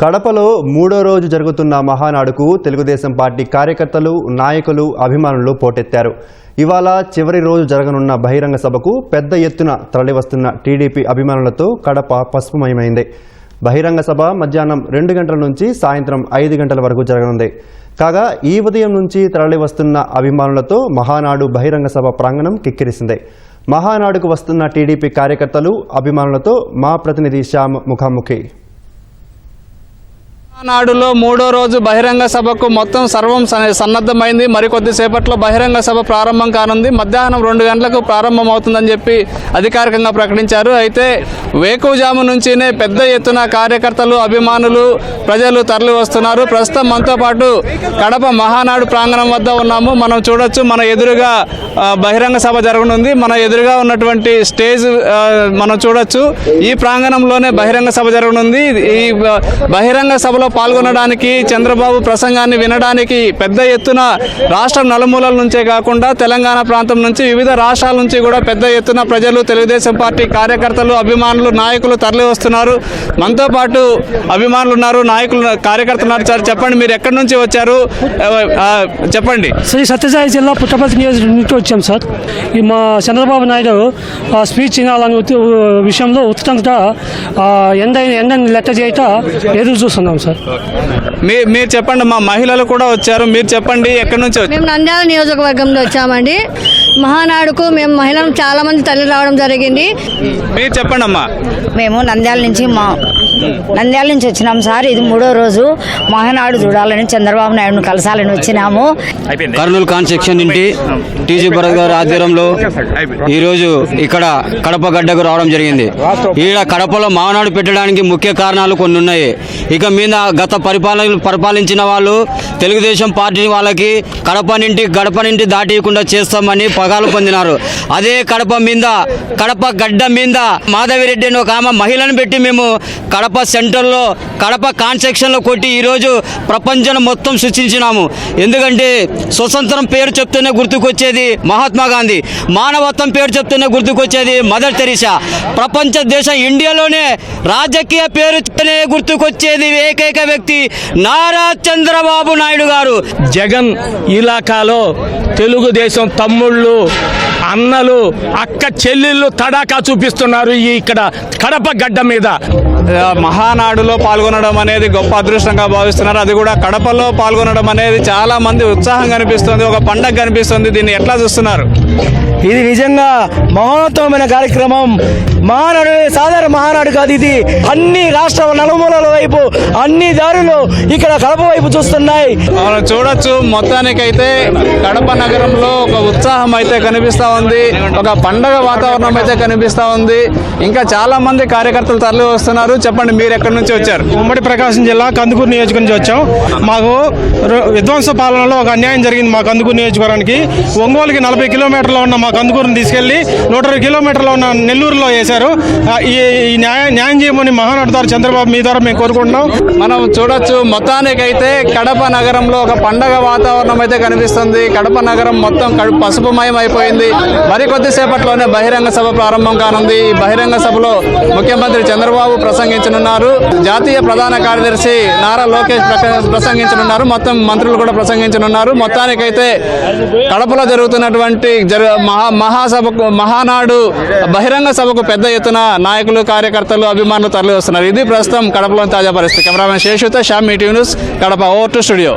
కడపలో మూడో రోజు జరుగుతున్న మహానాడుకు తెలుగుదేశం పార్టీ కార్యకర్తలు నాయకులు అభిమానులు పోటెత్తారు. ఇవాళ చివరి రోజు జరగనున్న బహిరంగ సభకు పెద్ద ఎత్తున తరలివస్తున్న టీడీపీ అభిమానులతో కడప పసుపుమయమైంది. బహిరంగ సభ మధ్యాహ్నం రెండు గంటల నుంచి సాయంత్రం ఐదు గంటల వరకు జరగనుంది. కాగా ఈ ఉదయం నుంచి తరలివస్తున్న అభిమానులతో మహానాడు బహిరంగ సభ ప్రాంగణం కిక్కిరిసింది. మహానాడుకు వస్తున్న టీడీపీ కార్యకర్తలు అభిమానులతో మా ప్రతినిధి శ్యామ్ ముఖాముఖి. నాడులో మూడో రోజు బహిరంగ సభకు మొత్తం సర్వం సన్నద్ధమైంది. మరికొద్ది సేపట్లో బహిరంగ సభ ప్రారంభం కానుంది. మధ్యాహ్నం రెండు గంటలకు ప్రారంభం అవుతుందని చెప్పి అధికారికంగా ప్రకటించారు. అయితే వేకువజాము నుంచినే పెద్ద ఎత్తున కార్యకర్తలు అభిమానులు ప్రజలు తరలి వస్తున్నారు. ప్రస్తుతం మనతో పాటు కడప మహానాడు ప్రాంగణం వద్ద ఉన్నాము. మనం చూడొచ్చు మన ఎదురుగా బహిరంగ సభ జరగనుంది. మన ఎదురుగా ఉన్నటువంటి స్టేజ్ మనం చూడొచ్చు. ఈ ప్రాంగణంలోనే బహిరంగ సభ జరగనుంది. ఈ బహిరంగ సభలో పాల్గొనడానికి చంద్రబాబు ప్రసంగాన్ని వినడానికి పెద్ద ఎత్తున రాష్ట్రం నలుమూలల నుంచే కాకుండా తెలంగాణ ప్రాంతం నుంచి వివిధ రాష్ట్రాల నుంచి కూడా పెద్ద ఎత్తున ప్రజలు తెలుగుదేశం పార్టీ కార్యకర్తలు అభిమానులు నాయకులు తరలి వస్తున్నారు మనతో పాటు అభిమానులు ఉన్నారు నాయకులు కార్యకర్తలు ఉన్నారు. సార్ చెప్పండి మీరు ఎక్కడి నుంచి వచ్చారు? చెప్పండి. శ్రీ సత్యసాయి జిల్లా పుట్టపర్తి నియోజకవర్గం నుంచి వచ్చాం సార్. ఈ మా చంద్రబాబు నాయుడు స్పీచ్ వినాలని విషయంలో ఉత్తంగా ఎండ ఎండని లెక్క చేయట ఎదురు చూస్తున్నాం సార్. మీ మీరు చెప్పండి మా మహిళలు కూడా వచ్చారు. మీరు చెప్పండి ఎక్కడి నుంచి మేము నంద్యాల నియోజకవర్గంలో వచ్చామండి. మహానాడుకు మేము మహిళలు చాలా మంది తల్లి రావడం జరిగింది. మీరు చెప్పండి అమ్మా. మేము నంద్యాల నుంచి మా నంద్యాల నుంచి వచ్చినాం సార్. ఇది మూడో రోజు మహానాడు చూడాలని చంద్రబాబు నాయుడును కలసాలని వచ్చినాము. కర్నూలు కాన్స్ట్రక్షన్ నుండి టీజీ భరత్ గారి ఆధ్వర్యంలో ఈరోజు ఇక్కడ కడప గడ్డకు రావడం జరిగింది. ఈడ కడపలో మావనాడు పెట్టడానికి ముఖ్య కారణాలు కొన్ని ఉన్నాయి. ఇక మీద గత పరిపాలన పరిపాలించిన వాళ్ళు తెలుగుదేశం పార్టీ వాళ్ళకి కడప నుండి గడప నుండి దాటియకుండా చేస్తామని పగాలు పొందినారు. అదే కడప మీద కడప గడ్డ మీద మాధవిరెడ్డి అని ఒక ఆమె మహిళను పెట్టి మేము కడప సెంటర్లో కడప కాన్సెక్షన్లో కొట్టి ఈరోజు ప్రపంచం మొత్తం సృష్టించినాము. ఎందుకంటే స్వతంత్రం పేరు చెప్తూనే గుర్తుకొచ్చేది మహాత్మా గాంధీ. మానవత్వం పేరు చెప్తూనే గుర్తుకొచ్చేది మదర్ తెరీసా. ప్రపంచ దేశం ఇండియాలోనే రాజకీయ పేరు గుర్తుకొచ్చేది ఏకైక వ్యక్తి నారా చంద్రబాబు నాయుడు గారు. జగన్ ఇలాకాలో తెలుగుదేశం తమ్ముళ్ళు అన్నలు అక్క చెల్లెళ్ళు తడాకా చూపిస్తున్నారు ఈ ఇక్కడ కడప గడ్డ మీద. మహానాడులో పాల్గొనడం అనేది గొప్ప అదృష్టంగా భావిస్తున్నారు. అది కూడా కడపలో పాల్గొనడం అనేది చాలా మంది ఉత్సాహం కనిపిస్తుంది ఒక పండగ కనిపిస్తుంది దీన్ని ఎట్లా చూస్తున్నారు? ఇది నిజంగా మహోన్నతమైన కార్యక్రమం. మహానాడు సాధారణ మహానాడు కాదు ఇది. అన్ని రాష్ట్ర నలుమూలల వైపు అన్ని దారులు ఇక్కడ కడప వైపు చూస్తున్నాయి. మనం చూడొచ్చు మొత్తానికైతే కడప నగరంలో ఒక ఉత్సాహం అయితే కనిపిస్తా ఉంది. ఒక పండగ వాతావరణం అయితే కనిపిస్తా ఉంది. ఇంకా చాలా మంది కార్యకర్తలు తరలి వస్తున్నారు. చెప్పండి మీరు ఎక్కడి నుంచి వచ్చారు? ఉమ్మడి ప్రకాశం జిల్లా కందుకూరు నియోజకవర్గం నుంచి వచ్చాం. మాకు విధ్వంస పాలనలో ఒక అన్యాయం జరిగింది మా కందుకూరు నియోజకవర్గానికి. ఒంగోలుకి నలభై కిలోమీటర్లో ఉన్న మా కందుకూరుని తీసుకెళ్ళి నూట ఇరవై కిలోమీటర్లో ఉన్న నెల్లూరులో వేశారు. ఈ న్యాయ న్యాయం చేయమని మహానాడు చంద్రబాబు మీ ద్వారా మేము కోరుకుంటున్నాం. మనం చూడొచ్చు మొత్తానికైతే కడప నగరంలో ఒక పండగ వాతావరణం అయితే కనిపిస్తుంది. కడప నగరం మొత్తం పసుపుమయం అయిపోయింది మరి కొద్దిసేపట్లోనే బహిరంగ సభ ప్రారంభం కానుంది. ఈ బహిరంగ సభలో ముఖ్యమంత్రి చంద్రబాబు ప్రసంగించనున్నారు. జాతీయ ప్రధాన కార్యదర్శి నారా లోకేష్ ప్రసంగించనున్నారు. మొత్తం మంత్రులు కూడా ప్రసంగించనున్నారు. మొత్తానికైతే కడపలో జరుగుతున్నటువంటి జరు మహా మహాసభకు మహానాడు బహిరంగ సభకు పెద్ద ఎత్తున నాయకులు కార్యకర్తలు అభిమానులు తరలి వస్తున్నారు ఇది ప్రస్తుతం కడపలోని తాజా పరిస్థితి. కెమెరామెన్ శేషుతో Shyam మీటివ్ news Kadapa over to studio.